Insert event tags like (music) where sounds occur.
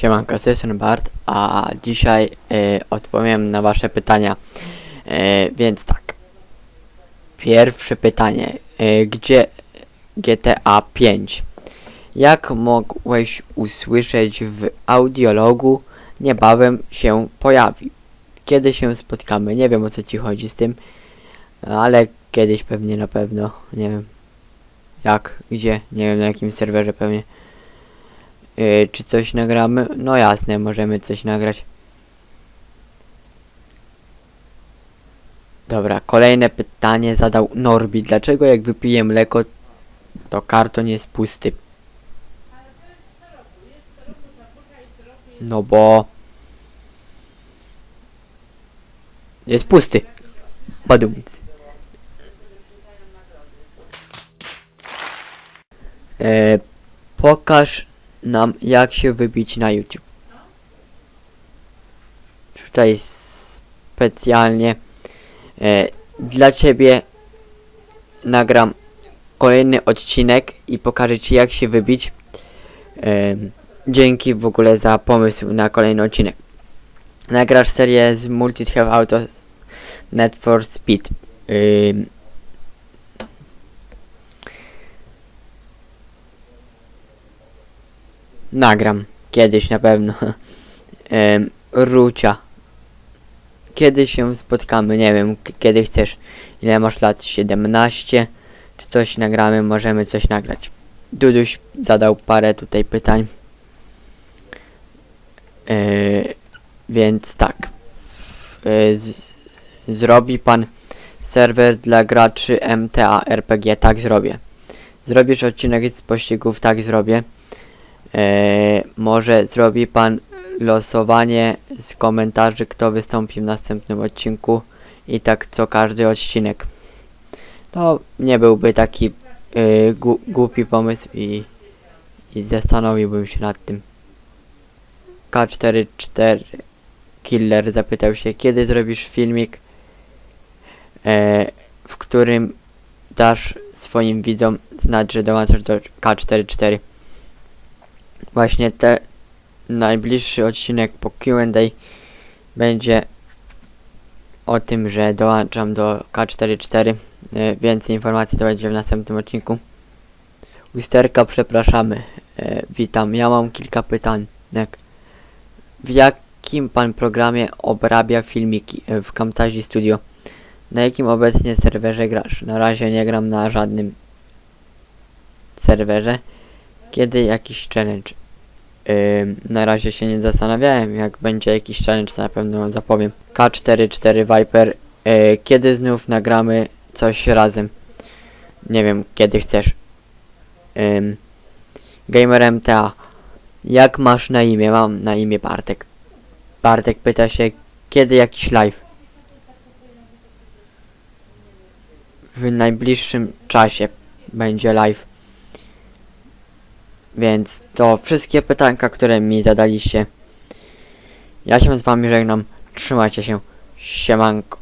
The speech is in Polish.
Siemanko, z tej strony Bart, a dzisiaj e, odpowiem na wasze pytania. E, więc tak. Pierwsze pytanie. E, gdzie GTA 5? Jak mogłeś usłyszeć w audiologu, niebawem się pojawi. Kiedy się spotkamy? Nie wiem o co ci chodzi z tym, ale kiedyś pewnie na pewno. Nie wiem. Jak, gdzie, nie wiem na jakim serwerze pewnie. Yy, czy coś nagramy? No jasne, możemy coś nagrać. Dobra, kolejne pytanie zadał Norbi. Dlaczego jak wypiję mleko, to karton jest pusty? No bo... Jest pusty. Badumc. E, pokaż nam jak się wybić na YouTube. Tutaj specjalnie e, dla Ciebie nagram kolejny odcinek i pokażę Ci jak się wybić. E, dzięki w ogóle za pomysł na kolejny odcinek. Nagrasz serię z Multi Have Auto Net for Speed. Ym, Nagram. Kiedyś na pewno. (laughs) Em, Rucia. Kiedy się spotkamy? Nie wiem, kiedy chcesz. Ile masz lat? 17? Czy coś nagramy? Możemy coś nagrać. Duduś zadał parę tutaj pytań. E, więc tak. E, zrobi pan serwer dla graczy MTA RPG? Tak zrobię. Zrobisz odcinek z pościgów? Tak zrobię. Eee, może zrobi pan losowanie z komentarzy, kto wystąpi w następnym odcinku i tak co każdy odcinek. To nie byłby taki yy, gu- głupi pomysł i, i zastanowiłbym się nad tym. K44 Killer zapytał się, kiedy zrobisz filmik, e, w którym dasz swoim widzom znać, że dołączasz do K44. Właśnie te najbliższy odcinek po Q&A będzie o tym, że dołączam do K44. E, Więcej informacji to będzie w następnym odcinku. Usterka, przepraszamy. E, witam. Ja mam kilka pytań. W jakim pan programie obrabia filmiki e, w Camtasia Studio? Na jakim obecnie serwerze grasz? Na razie nie gram na żadnym serwerze. Kiedy jakiś challenge? Na razie się nie zastanawiałem. Jak będzie jakiś challenge, to na pewno zapowiem. K44 Viper. Yy, kiedy znów nagramy coś razem? Nie wiem, kiedy chcesz. Ym, Gamer MTA. Jak masz na imię? Mam na imię Bartek. Bartek pyta się, kiedy jakiś live? W najbliższym czasie będzie live. Więc to wszystkie pytanka, które mi zadaliście. Ja się z wami żegnam. Trzymajcie się. Siemanko.